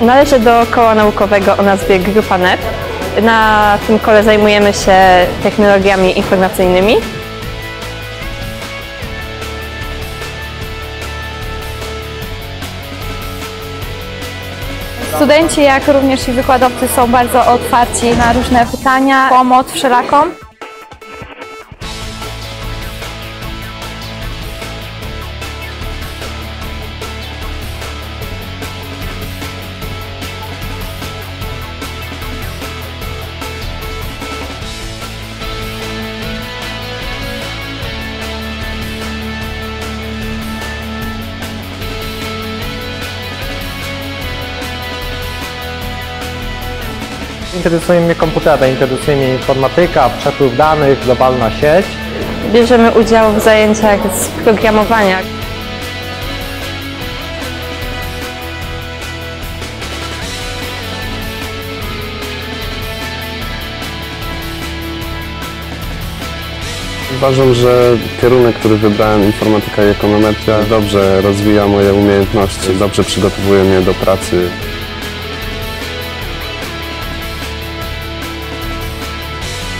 Należę do koła naukowego o nazwie Grupa NEP. Na tym kole zajmujemy się technologiami informacyjnymi. Studenci, jak również i wykładowcy są bardzo otwarci na różne pytania, pomoc wszelaką. Interesuje mnie komputery, interesuje mnie informatyka, przepływ danych, globalna sieć. Bierzemy udział w zajęciach z programowania. Uważam, że kierunek, który wybrałem, informatyka i ekonometria, dobrze rozwija moje umiejętności, dobrze przygotowuje mnie do pracy.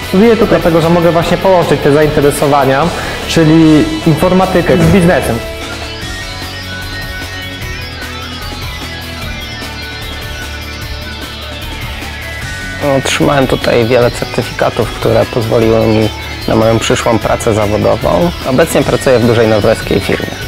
Studiuję tu dlatego, że mogę właśnie połączyć te zainteresowania, czyli informatykę z biznesem. Otrzymałem tutaj wiele certyfikatów, które pozwoliły mi na moją przyszłą pracę zawodową. Obecnie pracuję w dużej norweskiej firmie.